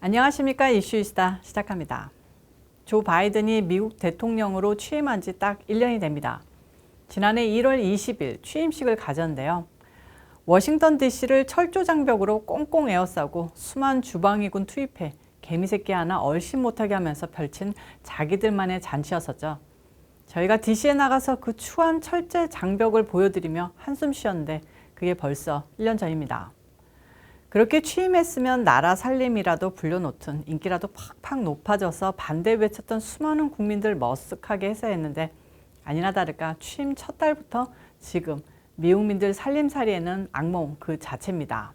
안녕하십니까 이슈이스타 시작합니다. 조 바이든이 미국 대통령으로 취임한 지 딱 1년이 됩니다. 지난해 1월 20일 취임식을 가졌는데요. 워싱턴 DC를 철조 장벽으로 꽁꽁 에워싸고 수만 주방위군 투입해 개미새끼 하나 얼씬 못하게 하면서 펼친 자기들만의 잔치였었죠. 저희가 DC에 나가서 그 추한 철제 장벽을 보여드리며 한숨 쉬었는데 그게 벌써 1년 전입니다. 그렇게 취임했으면 나라 살림이라도 불려놓든 인기라도 팍팍 높아져서 반대 외쳤던 수많은 국민들 머쓱하게 했어야 했는데 아니나 다를까 취임 첫 달부터 지금 미국민들 살림살이에는 악몽 그 자체입니다.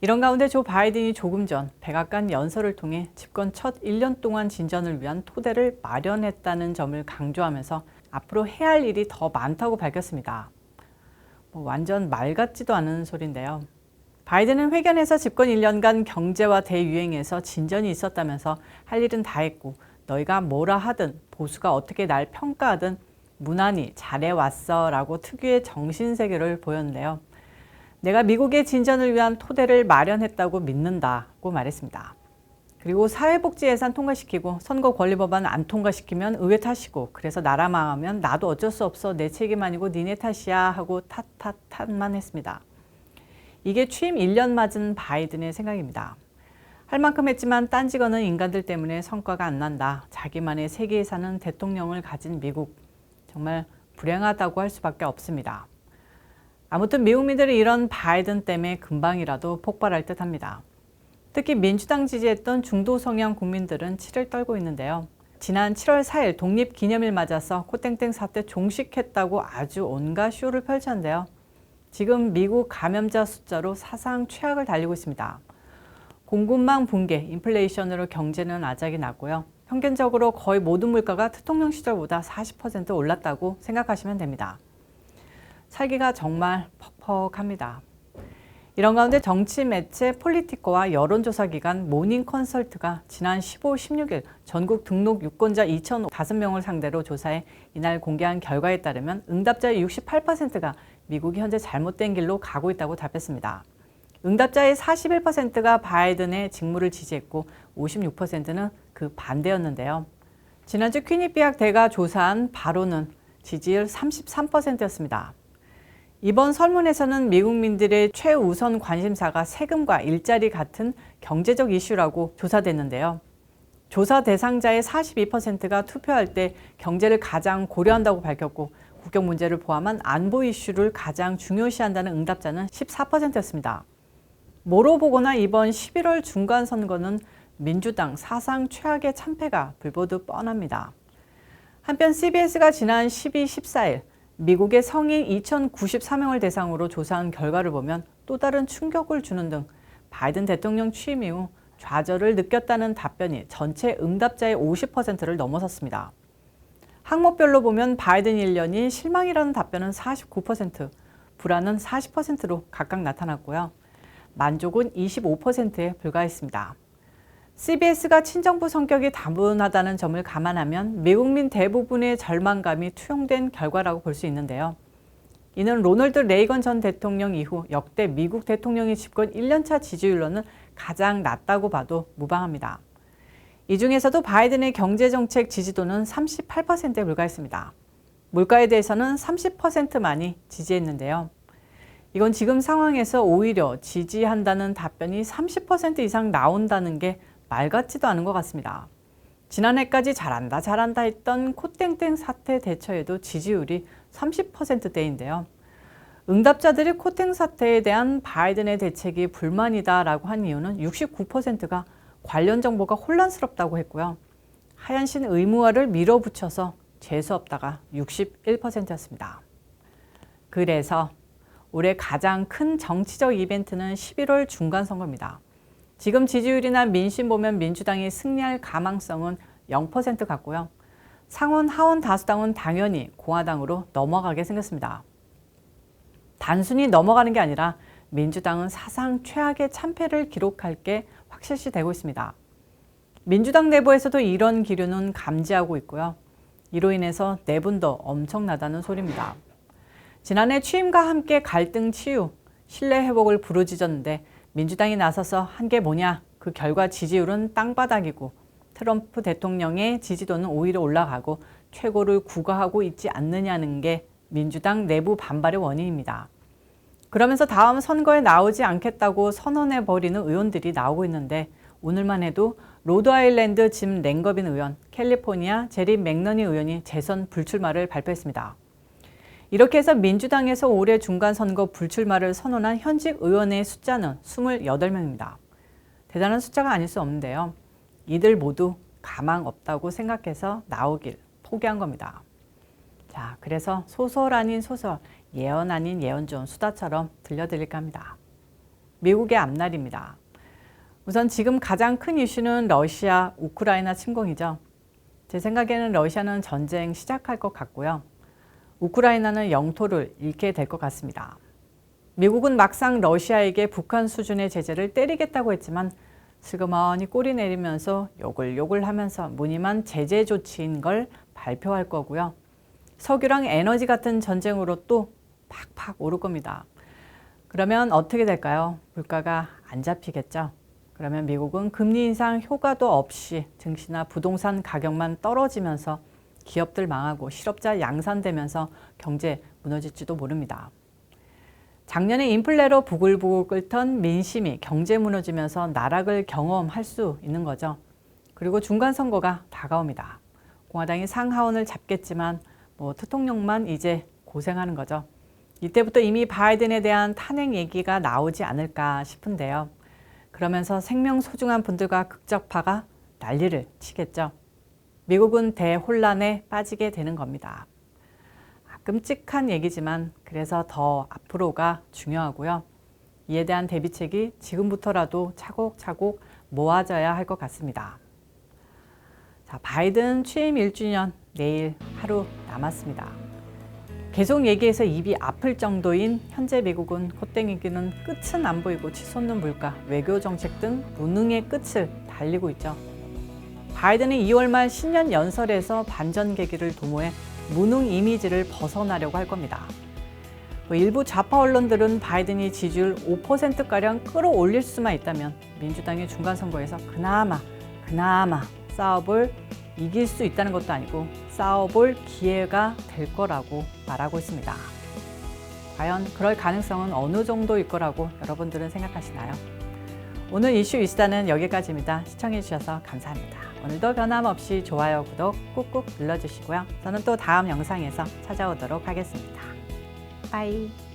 이런 가운데 조 바이든이 조금 전 백악관 연설을 통해 집권 첫 1년 동안 진전을 위한 토대를 마련했다는 점을 강조하면서 앞으로 해야 할 일이 더 많다고 밝혔습니다. 뭐 완전 말 같지도 않은 소리인데요. 바이든은 회견에서 집권 1년간 경제와 대유행에서 진전이 있었다면서 할 일은 다 했고 너희가 뭐라 하든 보수가 어떻게 날 평가하든 무난히 잘해왔어 라고 특유의 정신세계를 보였는데요. 내가 미국의 진전을 위한 토대를 마련했다고 믿는다고 말했습니다. 그리고 사회복지 예산 통과시키고 선거 권리 법안 안 통과시키면 의회 탓이고 그래서 나라 망하면 나도 어쩔 수 없어 내 책임 아니고 니네 탓이야 하고 탓탓탓만 했습니다. 이게 취임 1년 맞은 바이든의 생각입니다. 할 만큼 했지만 딴지거는 인간들 때문에 성과가 안 난다. 자기만의 세계에 사는 대통령을 가진 미국. 정말 불행하다고 할 수밖에 없습니다. 아무튼 미국민들이 이런 바이든 때문에 금방이라도 폭발할 듯 합니다. 특히 민주당 지지했던 중도 성향 국민들은 치를 떨고 있는데요. 지난 7월 4일 독립 기념일 맞아서 코땡땡 사태 종식했다고 아주 온갖 쇼를 펼쳤는데요. 지금 미국 감염자 숫자로 사상 최악을 달리고 있습니다. 공급망 붕괴, 인플레이션으로 경제는 아작이 났고요. 평균적으로 거의 모든 물가가 대통령 시절보다 40% 올랐다고 생각하시면 됩니다. 살기가 정말 퍽퍽합니다. 이런 가운데 정치 매체 폴리티코와 여론조사 기관 모닝 컨설트가 지난 15, 16일 전국 등록 유권자 2,005명을 상대로 조사해 이날 공개한 결과에 따르면 응답자의 68%가 미국이 현재 잘못된 길로 가고 있다고 답했습니다. 응답자의 41%가 바이든의 직무를 지지했고 56%는 그 반대였는데요. 지난주 퀴니피악 대가 조사한 바로는 지지율 33%였습니다. 이번 설문에서는 미국민들의 최우선 관심사가 세금과 일자리 같은 경제적 이슈라고 조사됐는데요. 조사 대상자의 42%가 투표할 때 경제를 가장 고려한다고 밝혔고 국경 문제를 포함한 안보 이슈를 가장 중요시한다는 응답자는 14%였습니다. 뭐로 보거나 이번 11월 중간 선거는 민주당 사상 최악의 참패가 불보듯 뻔합니다. 한편 CBS가 지난 12, 14일 미국의 성인 2,094명을 대상으로 조사한 결과를 보면 또 다른 충격을 주는 등 바이든 대통령 취임 이후 좌절을 느꼈다는 답변이 전체 응답자의 50%를 넘어섰습니다. 항목별로 보면 바이든 1년이 실망이라는 답변은 49%, 불안은 40%로 각각 나타났고요. 만족은 25%에 불과했습니다. CBS가 친정부 성격이 다분하다는 점을 감안하면 미국민 대부분의 절망감이 투영된 결과라고 볼 수 있는데요. 이는 로널드 레이건 전 대통령 이후 역대 미국 대통령이 집권 1년차 지지율로는 가장 낮다고 봐도 무방합니다. 이 중에서도 바이든의 경제정책 지지도는 38%에 불과했습니다. 물가에 대해서는 30%만이 지지했는데요. 이건 지금 상황에서 오히려 지지한다는 답변이 30% 이상 나온다는 게 말 같지도 않은 것 같습니다. 지난해까지 잘한다, 잘한다 했던 코땡땡 사태 대처에도 지지율이 30%대인데요. 응답자들이 코땡 사태에 대한 바이든의 대책이 불만이다라고 한 이유는 69%가 관련 정보가 혼란스럽다고 했고요. 하얀신 의무화를 밀어붙여서 재수없다가 61%였습니다. 그래서 올해 가장 큰 정치적 이벤트는 11월 중간 선거입니다. 지금 지지율이나 민심 보면 민주당이 승리할 가망성은 0% 같고요. 상원, 하원 다수당은 당연히 공화당으로 넘어가게 생겼습니다. 단순히 넘어가는 게 아니라 민주당은 사상 최악의 참패를 기록할 게확 실시 되고 있습니다. 민주당 내부에서도 이런 기류는 감지하고 있고요. 이로 인해서 내분도 엄청나다는 소리입니다. 지난해 취임과 함께 갈등 치유, 신뢰 회복을 부르짖었는데 민주당이 나서서 한 게 뭐냐? 그 결과 지지율은 땅바닥이고 트럼프 대통령의 지지도는 오히려 올라가고 최고를 구가하고 있지 않느냐는 게 민주당 내부 반발의 원인입니다. 그러면서 다음 선거에 나오지 않겠다고 선언해 버리는 의원들이 나오고 있는데 오늘만 해도 로드아일랜드 짐 랭거빈 의원, 캘리포니아 제리 맥너니 의원이 재선 불출마를 발표했습니다. 이렇게 해서 민주당에서 올해 중간 선거 불출마를 선언한 현직 의원의 숫자는 28명입니다. 대단한 숫자가 아닐 수 없는데요. 이들 모두 가망 없다고 생각해서 나오길 포기한 겁니다. 자, 그래서 소설 아닌 소설, 예언 아닌 예언 좀 수다처럼 들려드릴까 합니다. 미국의 앞날입니다. 우선 지금 가장 큰 이슈는 러시아, 우크라이나 침공이죠. 제 생각에는 러시아는 전쟁 시작할 것 같고요. 우크라이나는 영토를 잃게 될 것 같습니다. 미국은 막상 러시아에게 북한 수준의 제재를 때리겠다고 했지만 슬그머니 꼬리 내리면서 욕을 욕을 하면서 무늬만 제재 조치인 걸 발표할 거고요. 석유랑 에너지 같은 전쟁으로 또 팍팍 오를 겁니다. 그러면 어떻게 될까요? 물가가 안 잡히겠죠? 그러면 미국은 금리 인상 효과도 없이 증시나 부동산 가격만 떨어지면서 기업들 망하고 실업자 양산되면서 경제 무너질지도 모릅니다. 작년에 인플레로 부글부글 끓던 민심이 경제 무너지면서 나락을 경험할 수 있는 거죠. 그리고 중간 선거가 다가옵니다. 공화당이 상하원을 잡겠지만 뭐 대통령만 이제 고생하는 거죠. 이때부터 이미 바이든에 대한 탄핵 얘기가 나오지 않을까 싶은데요. 그러면서 생명 소중한 분들과 극적파가 난리를 치겠죠. 미국은 대혼란에 빠지게 되는 겁니다. 끔찍한 얘기지만 그래서 더 앞으로가 중요하고요. 이에 대한 대비책이 지금부터라도 차곡차곡 모아져야 할 것 같습니다. 자, 바이든 취임 1주년 내일 하루 남았습니다. 계속 얘기해서 입이 아플 정도인 현재 미국은 콧땡이기는 끝은 안 보이고 치솟는 물가, 외교 정책 등 무능의 끝을 달리고 있죠. 바이든은 2월 말 신년 연설에서 반전 계기를 도모해 무능 이미지를 벗어나려고 할 겁니다. 뭐 일부 좌파 언론들은 바이든이 지지율 5%가량 끌어올릴 수만 있다면 민주당의 중간 선거에서 그나마 그나마 싸워볼 이길 수 있다는 것도 아니고 싸워볼 기회가 될 거라고 말하고 있습니다. 과연 그럴 가능성은 어느 정도일 거라고 여러분들은 생각하시나요? 오늘 이슈 이스타는 여기까지입니다. 시청해주셔서 감사합니다. 오늘도 변함없이 좋아요, 구독 꾹꾹 눌러주시고요. 저는 또 다음 영상에서 찾아오도록 하겠습니다. 빠이.